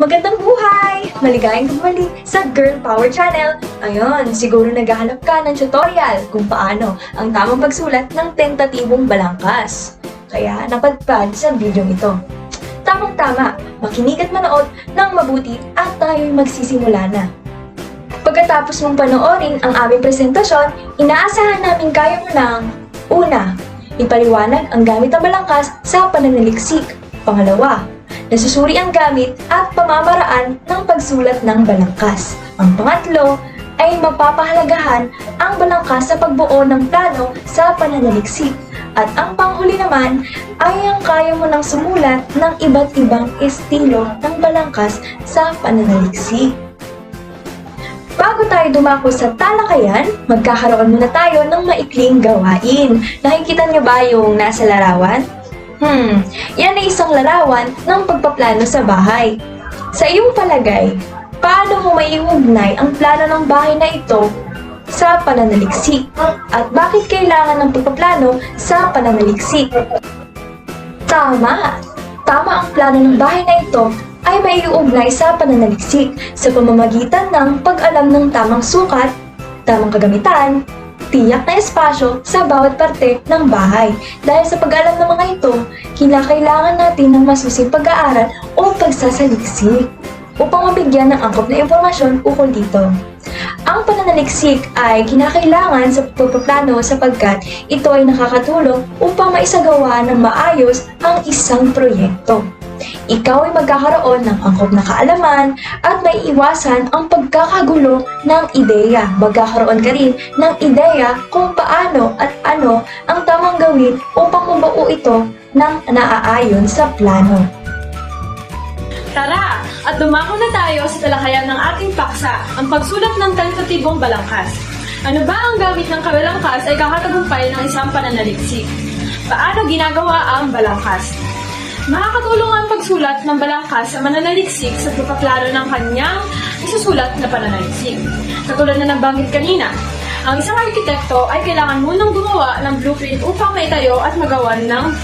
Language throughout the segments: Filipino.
Magandang buhay! Maligayang bumalik sa Girl Power Channel. Ayun, siguro naghahanap ka ng tutorial kung paano ang tamang pagsulat ng tentatibong balangkas. Kaya napadpad sa video ito. Tamang-tama, makinig at manood ng mabuti at tayo'y magsisimula na. Pagkatapos mong panoorin ang aming presentasyon, inaasahan namin kayo ng Una, ipaliwanag ang gamit ng balangkas sa pananaliksik. Pangalawa, nasusuri ang gamit at pamamaraan ng pagsulat ng balangkas. Ang pangatlo ay mapapahalagahan ang balangkas sa pagbuo ng plano sa pananaliksik. At ang panghuli naman ay ang kaya mo nang sumulat ng iba't ibang estilo ng balangkas sa pananaliksik. Bago tayo dumako sa talakayan, magkakaroon muna tayo ng maikling gawain. Nakikita niyo ba yung nasa larawan? Hmm, yan ay isang larawan ng pagpaplano sa bahay. Sa iyong palagay, paano mo maiugnay ang plano ng bahay na ito sa pananaliksik? At bakit kailangan ng pagpaplano sa pananaliksik? Tama! Tama ang plano ng bahay na ito ay maiuugnay sa pananaliksik sa pamamagitan ng pag-alam ng tamang sukat, tamang kagamitan, tiyak na espasyo sa bawat parte ng bahay. Dahil sa pag-alam ng mga ito, kinakailangan natin ng masusing pag-aaral o pagsasaliksik upang mabigyan ng angkop na impormasyon ukol dito. Ang pananaliksik ay kinakailangan sa pagpaplano sapagkat ito ay nakakatulong upang maisagawa ng maayos ang isang proyekto. Ikaw ay magkakaroon ng angkop na kaalaman at may iwasan ang pagkakagulo ng ideya. Magkakaroon ka rin ng ideya kung paano at ano ang tamang gawin upang mabuo ito ng naaayon sa plano. Tara! At dumako na tayo sa talakayan ng ating paksa, ang pagsulat ng tentativong balangkas. Ano ba ang gamit ng kabalangkas ay kakatagumpay ng isang pananaliksik? Paano ginagawa ang balangkas? Makakatulong ang pagsulat ng balangkas sa mananaliksik sa pagpaplano ng kanyang isusulat na pananaliksik. Katulad na nabanggit kanina, ang isang arkitekto ay kailangan munang gumawa ng blueprint upang maitayo at magawa ng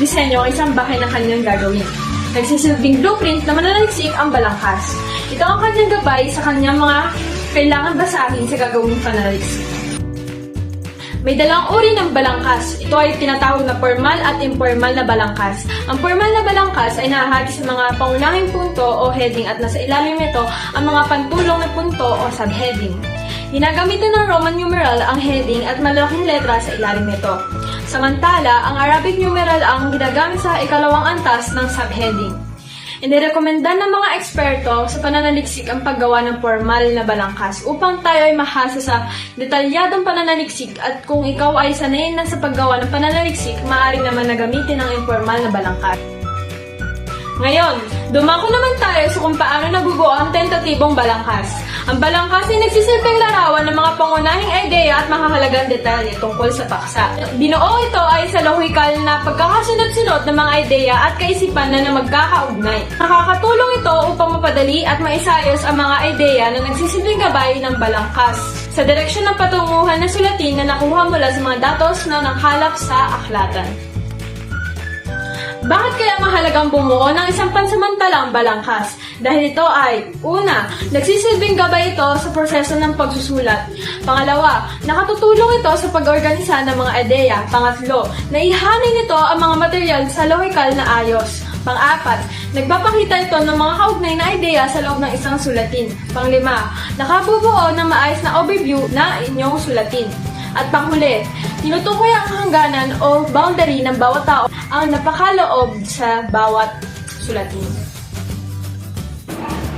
disenyo ang isang bahay na kanyang gagawin. Nagsisilbing blueprint na mananaliksik ang balangkas. Ito ang kanyang gabay sa kanyang mga kailangan basahin sa gagawing pananaliksik. May dalawang uri ng balangkas. Ito ay tinatawag na formal at informal na balangkas. Ang formal na balangkas ay nahahati sa mga pangunahing punto o heading at nasa ilalim nito ang mga pantulong na punto o subheading. Ginagamitan ng Roman numeral ang heading at malaking letra sa ilalim nito. Samantala, ang Arabic numeral ang ginagamit sa ikalawang antas ng subheading. Inirekomenda ng mga eksperto sa pananaliksik ang paggawa ng formal na balangkas upang tayo ay mahasa sa detalyadong pananaliksik at kung ikaw ay sanay na sa paggawa ng pananaliksik, maaari naman na gamitin ang informal na balangkas. Ngayon, dumako naman tayo sa kung paano nabubuo ang tentatibong balangkas. Ang balangkas ay nagsisilbing larawan ng mga pangunahing ideya at makakalagang detalye tungkol sa paksa. Binuo ito ay sa lohikal na pagkakasunod-sunod ng mga ideya at kaisipan na, na magkakaugnay. Nakakatulong ito upang mapadali at maisayos ang mga ideya na nagsisilbing gabay ng balangkas sa direksyon ng patunguhan na sulatin na nakuha mula sa mga datos na nanghalap sa aklatan. Bakit kaya mahalagang bumuo ng isang pansamantalang balangkas? Dahil ito ay, una, nagsisilbing gabay ito sa proseso ng pagsusulat. Pangalawa, nakatutulong ito sa pag-organisa ng mga ideya. Pangatlo, naihanin nito ang mga material sa lohikal na ayos. Pang-apat, nagpapakita ito ng mga kaugnay na ideya sa loob ng isang sulatin. Panglima, nakabubuo ng maayos na overview na inyong sulatin. At panghuli, tinutukoy ang hangganan o boundary ng bawat tao ang napakaloob sa bawat sulatin.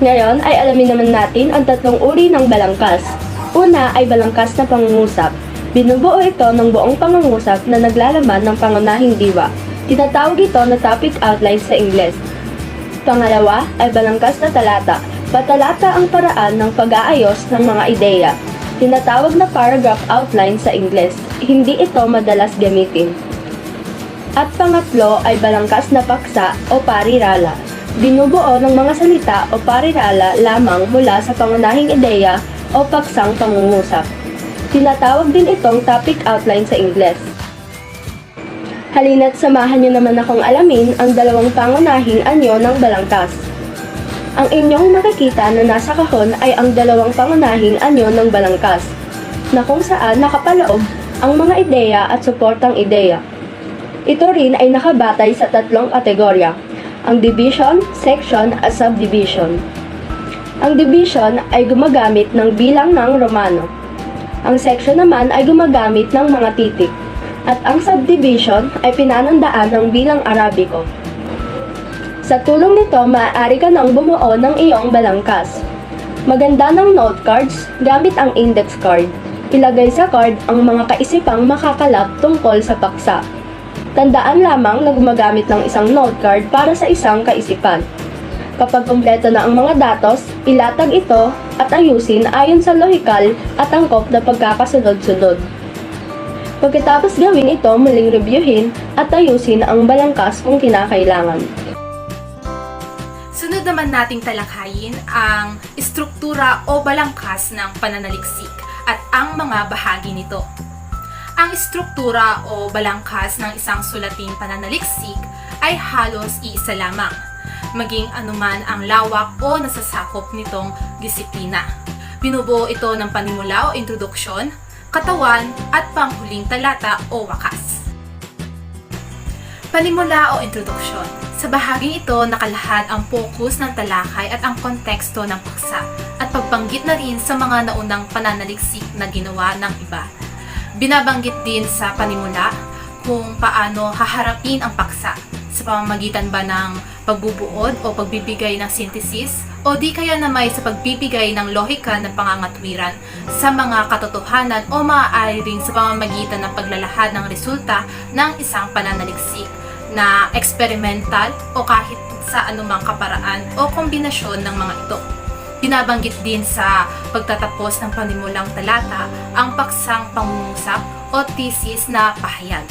Ngayon ay alamin naman natin ang tatlong uri ng balangkas. Una ay balangkas na pangungusap. Binubuo ito ng buong pangungusap na naglalaman ng pangunahing diwa. Tinatawag ito na topic outline sa Ingles. Pangalawa ay balangkas na talata. Patalata ang paraan ng pag-aayos ng mga ideya. Tinatawag na paragraph outline sa Ingles. Hindi ito madalas gamitin. At pangatlo ay balangkas na paksa o parirala. Binubuo ng mga salita o parirala lamang mula sa pangunahing ideya o paksang pangungusap. Tinatawag din itong topic outline sa Ingles. Halina't samahan niyo naman akong alamin ang dalawang pangunahing anyo ng balangkas. Ang inyong makikita na nasa kahon ay ang dalawang pangunahing anyo ng balangkas, na kung saan nakapaloob ang mga ideya at suportang ideya. Ito rin ay nakabatay sa tatlong kategorya, ang division, section at subdivision. Ang division ay gumagamit ng bilang ng Romano. Ang section naman ay gumagamit ng mga titik. At ang subdivision ay pinanandaan ng bilang Arabiko. Sa tulong nito, maaari ka nang bumuo ng iyong balangkas. Maganda ng note cards gamit ang index card. Ilagay sa card ang mga kaisipang makakalap tungkol sa paksa. Tandaan lamang na gumagamit ng isang note card para sa isang kaisipan. Kapag kumpleto na ang mga datos, ilatag ito at ayusin ayon sa lohikal at angkop na pagkakasunod-sunod. Pagkatapos gawin ito, muling reviewin at ayusin ang balangkas kung kinakailangan. Sunod naman nating talakayin ang istruktura o balangkas ng pananaliksik at ang mga bahagi nito. Ang istruktura o balangkas ng isang sulating pananaliksik ay halos iisa lamang, maging anuman ang lawak o nasasakop nitong disiplina. Binubuo ito ng panimula o introduksyon, katawan at panghuling talata o wakas. Panimula o introduksyon. Sa bahaging ito, nakalahad ang focus ng talakay at ang konteksto ng paksa at pagbanggit na rin sa mga naunang pananaliksik na ginawa ng iba. Binabanggit din sa panimula kung paano haharapin ang paksa sa pamamagitan ba ng pagbubuod o pagbibigay ng synthesis o di kaya na may sa pagbibigay ng lohika ng pangangatwiran sa mga katotohanan o maaari rin sa pamamagitan ng paglalahad ng resulta ng isang pananaliksik na experimental o kahit sa anumang kaparaan o kombinasyon ng mga ito. Binabanggit din sa pagtatapos ng panimulang talata ang paksang pangungusap o thesis na pahayag.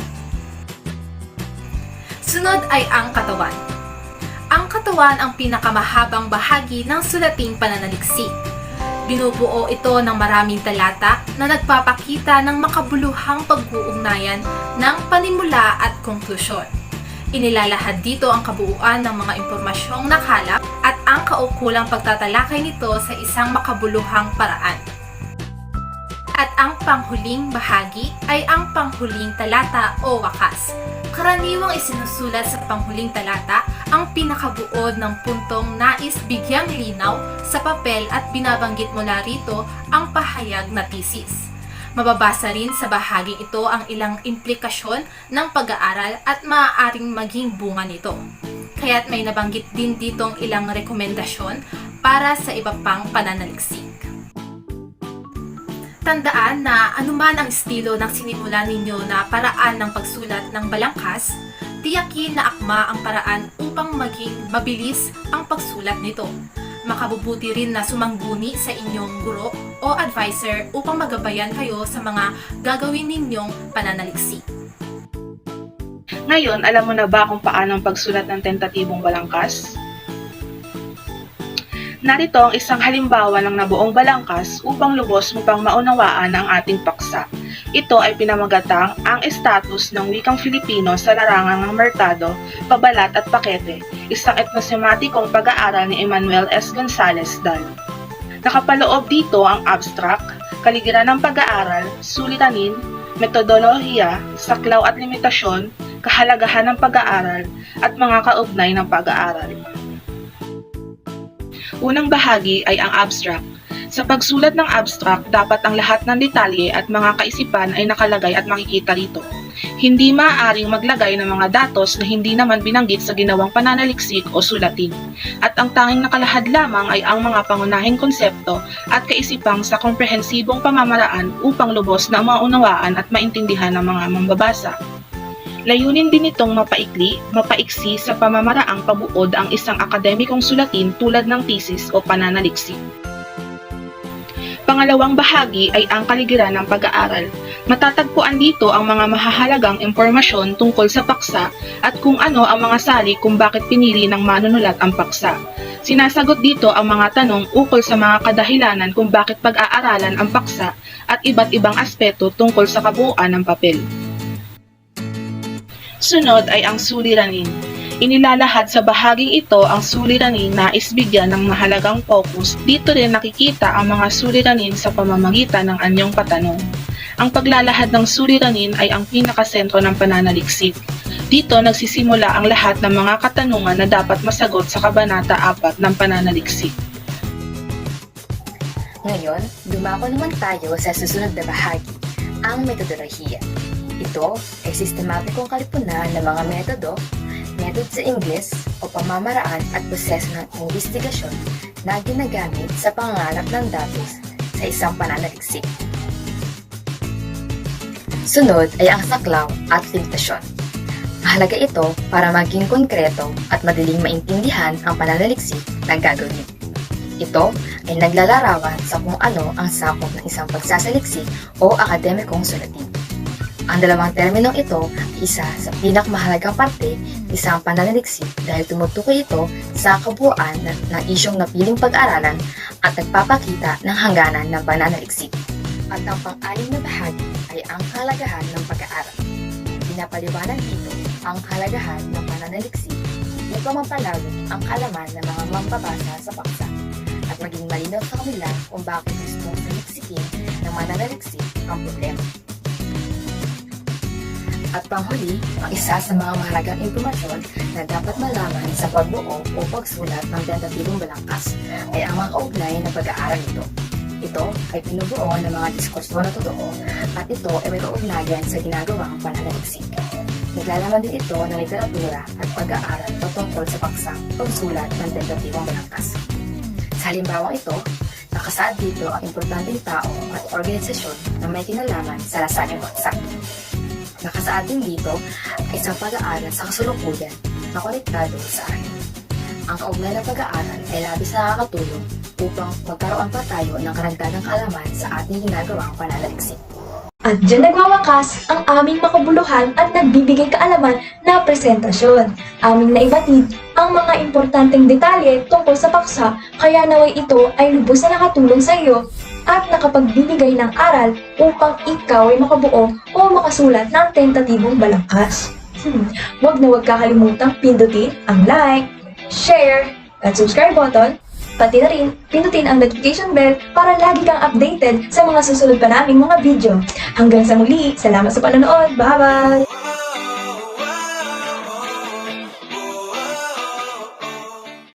Sunod ay ang katawan. Ang katawan ang pinakamahabang bahagi ng sulating pananaliksik. Binubuo ito ng maraming talata na nagpapakita ng makabuluhang pag-uugnayan ng panimula at konklusyon. Inilalahad dito ang kabuuan ng mga impormasyong nakalap at ang kaukulang pagtatalakay nito sa isang makabuluhang paraan. At ang panghuling bahagi ay ang panghuling talata o wakas. Karaniwang isinusulat sa panghuling talata ang pinakabuod ng puntong nais bigyang linaw sa papel at binabanggit mula rito ang pahayag na thesis. Mababasa rin sa bahaging ito ang ilang implikasyon ng pag-aaral at maaaring maging bunga nito. Kaya't may nabanggit din ditong ilang rekomendasyon para sa iba pang pananaliksik. Tandaan na anuman ang estilo ng sinimula ninyo na paraan ng pagsulat ng balangkas, tiyakin na akma ang paraan upang maging mabilis ang pagsulat nito. Makabubuti rin na sumangguni sa inyong guro o advisor upang magabayan kayo sa mga gagawin ninyong pananaliksik. Ngayon, alam mo na ba kung paano ang pagsulat ng tentatibong balangkas? Narito ang isang halimbawa ng nabuong balangkas upang lubos mo pang maunawaan ang ating paksa. Ito ay pinamagatang ang status ng wikang Filipino sa larangan ng merkado, pabalat at pakete, isang etnosematikong pag-aaral ni Emmanuel S. Gonzalez Dal. Nakapaloob dito ang abstract, kaligiran ng pag-aaral, sulitanin, metodolohiya, saklaw at limitasyon, kahalagahan ng pag-aaral, at mga kaugnay ng pag-aaral. Unang bahagi ay ang abstract. Sa pagsulat ng abstract, dapat ang lahat ng detalye at mga kaisipan ay nakalagay at makikita rito. Hindi maaaring maglagay ng mga datos na hindi naman binanggit sa ginawang pananaliksik o sulatin. At ang tanging nakalahad lamang ay ang mga pangunahing konsepto at kaisipang sa komprehensibong pamamaraan upang lubos na maunawaan at maintindihan ng mga mambabasa. Layunin din itong mapaikli, mapaiksi sa pamamaraang pabuod ang isang akademikong sulatin tulad ng thesis o pananaliksik. Pangalawang bahagi ay ang kaligiran ng pag-aaral. Matatagpuan dito ang mga mahahalagang impormasyon tungkol sa paksa at kung ano ang mga sali kung bakit pinili ng manunulat ang paksa. Sinasagot dito ang mga tanong ukol sa mga kadahilanan kung bakit pag-aaralan ang paksa at iba't ibang aspeto tungkol sa kabuuan ng papel. Sunod ay ang suliranin. Inilalahad sa bahaging ito ang suliraning nais bigyan ng mahalagang focus. Dito rin nakikita ang mga suliranin sa pamamagitan ng anyong patanong. Ang paglalahad ng suliranin ay ang pinakasentro ng pananaliksik. Dito nagsisimula ang lahat ng mga katanungan na dapat masagot sa Kabanata 4 ng pananaliksik. Ngayon, dumako naman tayo sa susunod na bahagi, ang metodolohiya. Ito ay sistematikong kalipunan ng mga metodo, method sa Ingles o pamamaraan at proseso ng investigasyon na ginagamit sa pangangalap ng datos sa isang pananaliksik. Sunod ay ang saklaw at limitasyon. Mahalaga ito para maging konkreto at madaling maintindihan ang pananaliksik na gagawin. Ito ay naglalarawan sa kung ano ang sakop ng isang pagsasaliksik o akademikong sulatin. Ang dalawang terminong ito ay isa sa pinakamahalagang parte ng isang pananaliksik dahil tumutukoy ito sa kabuuan ng, ng isyong napiling pag-aralan at nagpapakita ng hangganan ng pananaliksik. At ang pang-anim na bahagi ay ang kalagahan ng pag-aaral. Pinapaliwanag dito ang kalagahan ng pananaliksik upang mapalawig ang kalaman ng mga mambabasa sa paksa at maging malinaw sa kanila kung bakit gusto saliksikin ng mananaliksik ang problema. At panghuli, ang isa sa mga mahalagang impormasyon na dapat malaman sa pagbuo o pagsulat ng tentatibong balangkas ay ang mga kaugnay na pag-aaral nito. Ito ay pinubuo ng mga diskurso na totoo at ito ay may kaugnayan sa ginagawang pananaliksik. Naglalaman din ito ng literatura at pag-aaral patungkol sa paksang pagsulat ng tentatibong balangkas. Sa halimbawang ito, nakasaad dito ang importanteng tao at organisasyon na may kinalaman sa lasanyang baksa. Nakasaad din dito ang isang pag-aaral sa kasulukuyan na konektado sa akin. Ang kaugnay na pag-aaral ay labis na nakakatulong upang magkaroon pa tayo ng karagdagang kaalaman sa ating ginagawang pananaliksik. At dyan nagwawakas ang aming makabuluhan at nagbibigay kaalaman na presentasyon. Aming naibatid ang mga importanteng detalye tungkol sa paksa kaya naway ito ay lubos na nakatulong sa iyo at nakapagbibigay ng aral upang ikaw ay makabuo o makasulat ng tentatibong balangkas. Hmm, Huwag na huwag kakalimutang pindutin ang like, share, at subscribe button Pati na rin, pindutin ang notification bell para lagi kang updated sa mga susunod pa naming mga video. Hanggang sa muli, salamat sa panonood. Bye-bye!